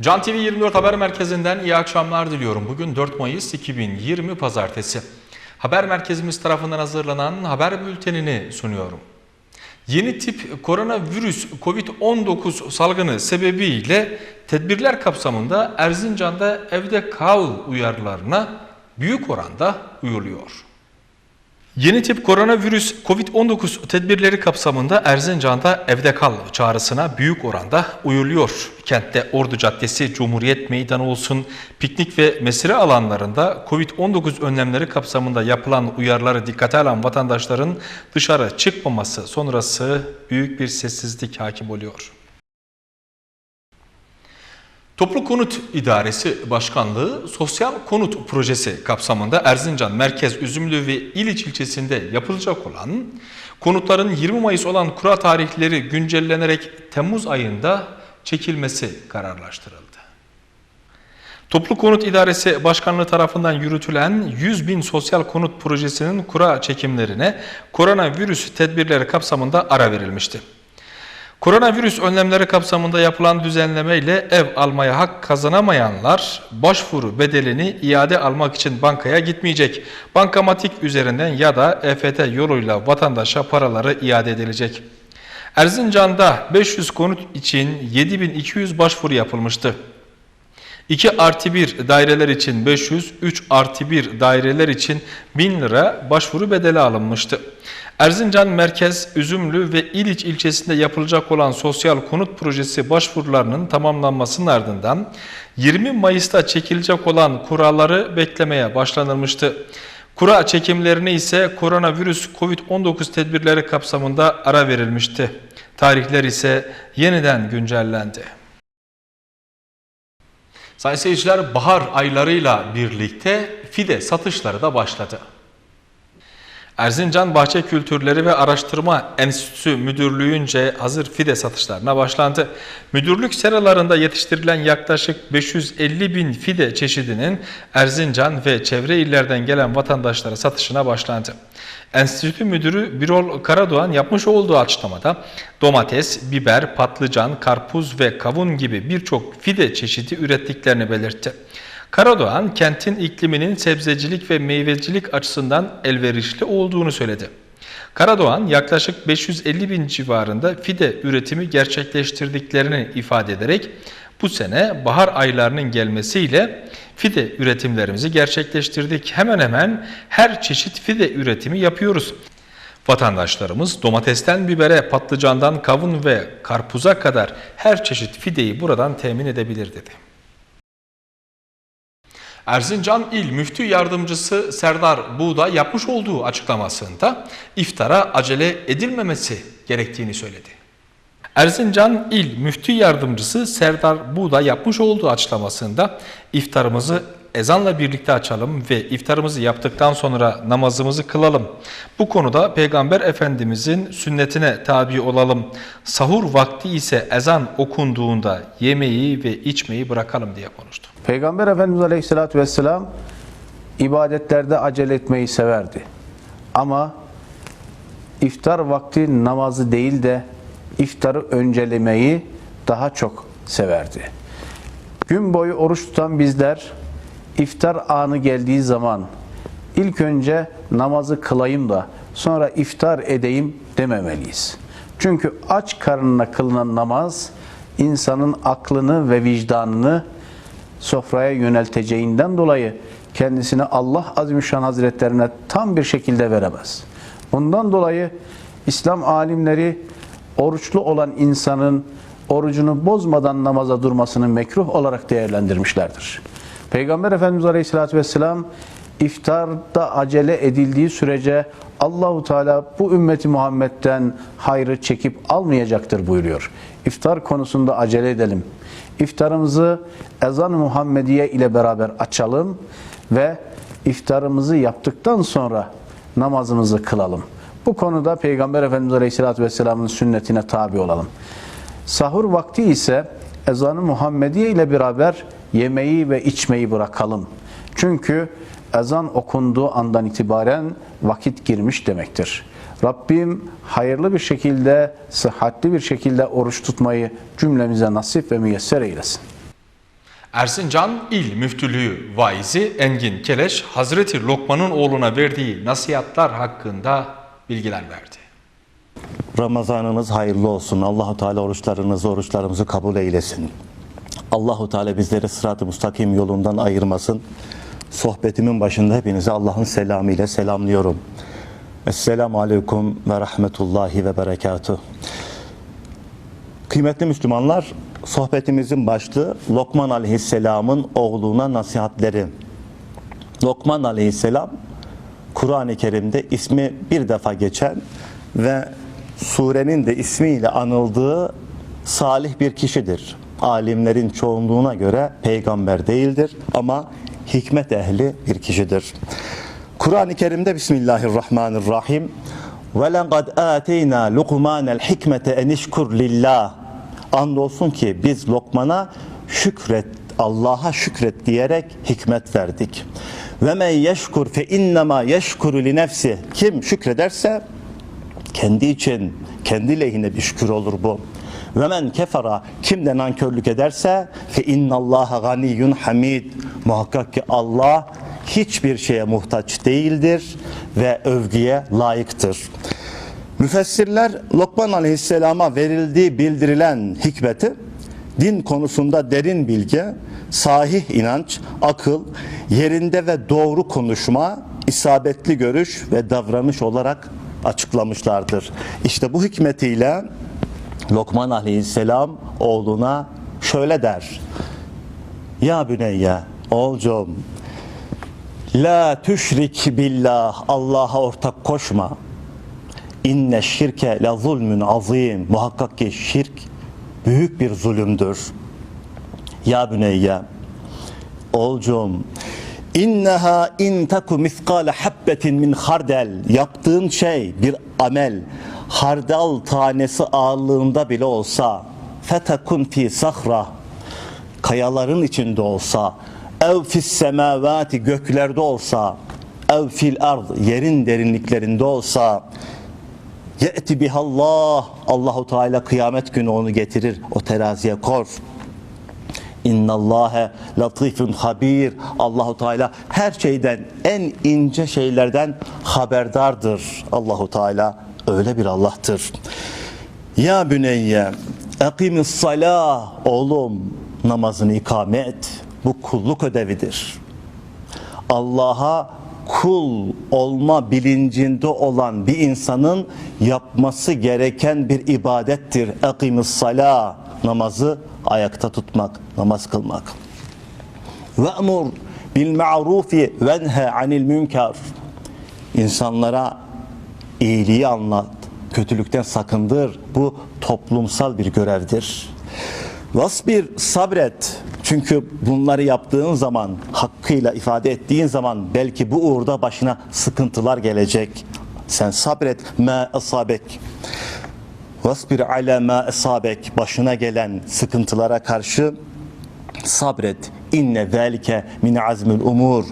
Can TV 24 Haber Merkezi'nden iyi akşamlar diliyorum. Bugün 4 Mayıs 2020 Pazartesi. Haber merkezimiz tarafından hazırlanan haber bültenini sunuyorum. Yeni tip koronavirüs COVID-19 salgını sebebiyle tedbirler kapsamında Erzincan'da evde kal uyarılarına büyük oranda uyuluyor. Yeni tip koronavirüs COVID-19 tedbirleri kapsamında Erzincan'da evde kal çağrısına büyük oranda uyuluyor. Kentte Ordu Caddesi, Cumhuriyet Meydanı olsun, piknik ve mesire alanlarında COVID-19 önlemleri kapsamında yapılan uyarıları dikkate alan vatandaşların dışarı çıkmaması sonrası büyük bir sessizlik hakim oluyor. Toplu Konut İdaresi Başkanlığı Sosyal Konut Projesi kapsamında Erzincan Merkez Üzümlü ve İliç ilçesinde yapılacak olan konutların 20 Mayıs olan kura tarihleri güncellenerek Temmuz ayında çekilmesi kararlaştırıldı. Toplu Konut İdaresi Başkanlığı tarafından yürütülen 100 bin sosyal konut projesinin kura çekimlerine koronavirüs tedbirleri kapsamında ara verilmişti. Koronavirüs önlemleri kapsamında yapılan düzenleme ile ev almaya hak kazanamayanlar başvuru bedelini iade almak için bankaya gitmeyecek. Bankamatik üzerinden ya da EFT yoluyla vatandaşa paraları iade edilecek. Erzincan'da 500 konut için 7200 başvuru yapılmıştı. 2 artı 1 daireler için 500, 3 artı 1 daireler için 1000 lira başvuru bedeli alınmıştı. Erzincan Merkez, Üzümlü ve İliç ilçesinde yapılacak olan sosyal konut projesi başvurularının tamamlanmasının ardından 20 Mayıs'ta çekilecek olan kuralları beklemeye başlanılmıştı. Kura çekimlerine ise koronavirüs COVID-19 tedbirleri kapsamında ara verilmişti. Tarihler ise yeniden güncellendi. Sayın seyirciler bahar aylarıyla birlikte fide satışları da başladı. Erzincan Bahçe Kültürleri ve Araştırma Enstitüsü Müdürlüğü'nce hazır fide satışlarına başlandı. Müdürlük seralarında yetiştirilen yaklaşık 550 bin fide çeşidinin Erzincan ve çevre illerden gelen vatandaşlara satışına başlandı. Enstitü Müdürü Birol Karadoğan yapmış olduğu açıklamada domates, biber, patlıcan, karpuz ve kavun gibi birçok fide çeşidi ürettiklerini belirtti. Karadoğan kentin ikliminin sebzecilik ve meyvecilik açısından elverişli olduğunu söyledi. Karadoğan yaklaşık 550 bin civarında fide üretimi gerçekleştirdiklerini ifade ederek bu sene bahar aylarının gelmesiyle fide üretimlerimizi gerçekleştirdik. Hemen hemen her çeşit fide üretimi yapıyoruz. Vatandaşlarımız domatesten bibere, patlıcandan kavun ve karpuza kadar her çeşit fideyi buradan temin edebilir dedi. Erzincan İl Müftü Yardımcısı Serdar Buğda yapmış olduğu açıklamasında iftara acele edilmemesi gerektiğini söyledi. Erzincan İl Müftü Yardımcısı Serdar Buğda yapmış olduğu açıklamasında iftarımızı ezanla birlikte açalım ve iftarımızı yaptıktan sonra namazımızı kılalım. Bu konuda Peygamber Efendimizin sünnetine tabi olalım. Sahur vakti ise ezan okunduğunda yemeği ve içmeyi bırakalım diye konuştu. Peygamber Efendimiz Aleyhisselatü Vesselam ibadetlerde acele etmeyi severdi. Ama iftar vakti namazı değil de iftarı öncelemeyi daha çok severdi. Gün boyu oruç tutan bizler iftar anı geldiği zaman ilk önce namazı kılayım da sonra iftar edeyim dememeliyiz. Çünkü aç karnına kılınan namaz insanın aklını ve vicdanını sofraya yönelteceğinden dolayı kendisini Allah Azimüşşan Hazretlerine tam bir şekilde veremez. Bundan dolayı İslam alimleri oruçlu olan insanın orucunu bozmadan namaza durmasını mekruh olarak değerlendirmişlerdir. Peygamber Efendimiz Aleyhisselatü Vesselam iftarda acele edildiği sürece Allahu Teala bu ümmeti Muhammed'den hayrı çekip almayacaktır buyuruyor. İftar konusunda acele edelim. İftarımızı ezan-ı Muhammediye ile beraber açalım ve iftarımızı yaptıktan sonra namazımızı kılalım. Bu konuda Peygamber Efendimiz Aleyhisselatü Vesselam'ın sünnetine tabi olalım. Sahur vakti ise ezanı Muhammediye ile beraber yemeği ve içmeyi bırakalım. Çünkü ezan okunduğu andan itibaren vakit girmiş demektir. Rabbim hayırlı bir şekilde, sıhhatli bir şekilde oruç tutmayı cümlemize nasip ve müyesser eylesin. Erzincan İl Müftülüğü vaizi Engin Keleş, Hazreti Lokman'ın oğluna verdiği nasihatler hakkında bilgiler verdi. Ramazanınız hayırlı olsun. Allahu Teala oruçlarınızı, oruçlarımızı kabul eylesin. Allahu Teala bizleri sırat-ı müstakim yolundan ayırmasın. Sohbetimin başında hepinize Allah'ın selamı ile selamlıyorum. Esselamu Aleyküm ve Rahmetullahi ve Berekatuh. Kıymetli Müslümanlar, sohbetimizin başlığı Lokman Aleyhisselam'ın oğluna nasihatleri. Lokman Aleyhisselam Kur'an-ı Kerim'de ismi bir defa geçen ve surenin de ismiyle anıldığı salih bir kişidir. Alimlerin çoğunluğuna göre peygamber değildir ama hikmet ehli bir kişidir. Kur'an-ı Kerim'de Bismillahirrahmanirrahim ve laqad ateyna Luqmana'l hikmete en işkur lillah. Andolsun ki biz Lokman'a şükret, Allah'a şükret diyerek hikmet verdik. Ve men yeşkur fe innema yeşkuru li nefsi. Kim şükrederse kendi için, kendi lehine bir şükür olur bu. Ve men kefara kim de nankörlük ederse fe innallaha ganiyyun hamid. Muhakkak ki Allah hiçbir şeye muhtaç değildir ve övgüye layıktır. Müfessirler Lokman Aleyhisselam'a verildiği bildirilen hikmeti din konusunda derin bilgi, sahih inanç, akıl, yerinde ve doğru konuşma, isabetli görüş ve davranış olarak açıklamışlardır. İşte bu hikmetiyle Lokman Aleyhisselam oğluna şöyle der. Ya büneyye, oğulcum, la tüşrik billah, Allah'a ortak koşma. İnne şirke la zulmün azim. Muhakkak ki şirk büyük bir zulümdür. Ya büneyye, oğulcum, inneha in taku miskale habbetin min hardel. Yaptığın şey bir amel, hardal tanesi ağırlığında bile olsa, fetekun fi sahra, kayaların içinde olsa, ev fis semavati göklerde olsa, ev fil ard yerin derinliklerinde olsa, Ye'ti bihallah. Allahu Teala kıyamet günü onu getirir. O teraziye kor. İnnallâhe latifun habir. Allahu Teala her şeyden en ince şeylerden haberdardır. Allahu Teala öyle bir Allah'tır. Ya büneyye ekimis salah oğlum namazını ikame et. Bu kulluk ödevidir. Allah'a kul olma bilincinde olan bir insanın yapması gereken bir ibadettir. Ekimis salah namazı ayakta tutmak, namaz kılmak. Ve emur bil ma'rufi venhe anil münker. İnsanlara iyiliği anlat, kötülükten sakındır. Bu toplumsal bir görevdir. Vasbir sabret. Çünkü bunları yaptığın zaman, hakkıyla ifade ettiğin zaman belki bu uğurda başına sıkıntılar gelecek. Sen sabret. Ma asabek. Vasbir ala ma asabek. Başına gelen sıkıntılara karşı sabret. İnne zelike min azmil umur.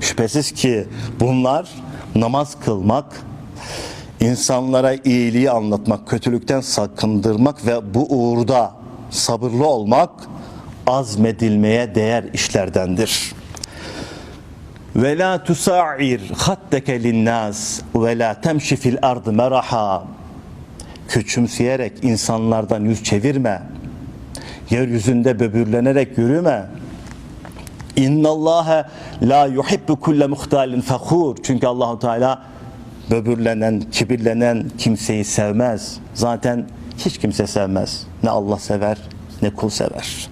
Şüphesiz ki bunlar namaz kılmak, insanlara iyiliği anlatmak, kötülükten sakındırmak ve bu uğurda sabırlı olmak azmedilmeye değer işlerdendir. Ve la tusa'ir hatteke linnas ve la temşi fil ardı meraha. Küçümseyerek insanlardan yüz çevirme. Yeryüzünde böbürlenerek yürüme. İnnallâhe la yuhibbu kulle muhtalin fakhur. Çünkü Allahu Teala böbürlenen, kibirlenen kimseyi sevmez. Zaten hiç kimse sevmez. Ne Allah sever ne kul sever.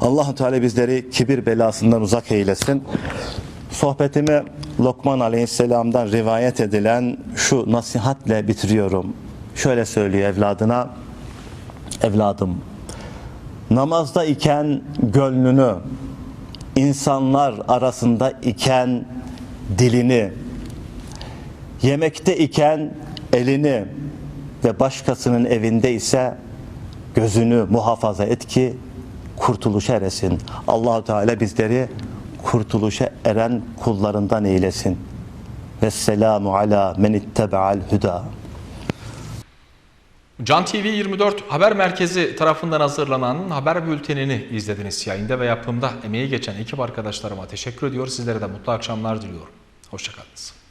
Allahu Teala bizleri kibir belasından uzak eylesin. Sohbetimi Lokman Aleyhisselam'dan rivayet edilen şu nasihatle bitiriyorum. Şöyle söylüyor evladına. Evladım, namazda iken gönlünü, insanlar arasında iken dilini, yemekte iken elini ve başkasının evinde ise gözünü muhafaza et ki kurtuluşa eresin. Allahu Teala bizleri kurtuluşa eren kullarından eylesin. Vesselamu ala men ittebe'al huda. Can TV 24 Haber Merkezi tarafından hazırlanan haber bültenini izlediniz. Yayında ve yapımda emeği geçen ekip arkadaşlarıma teşekkür ediyor. Sizlere de mutlu akşamlar diliyorum. Hoşçakalınız.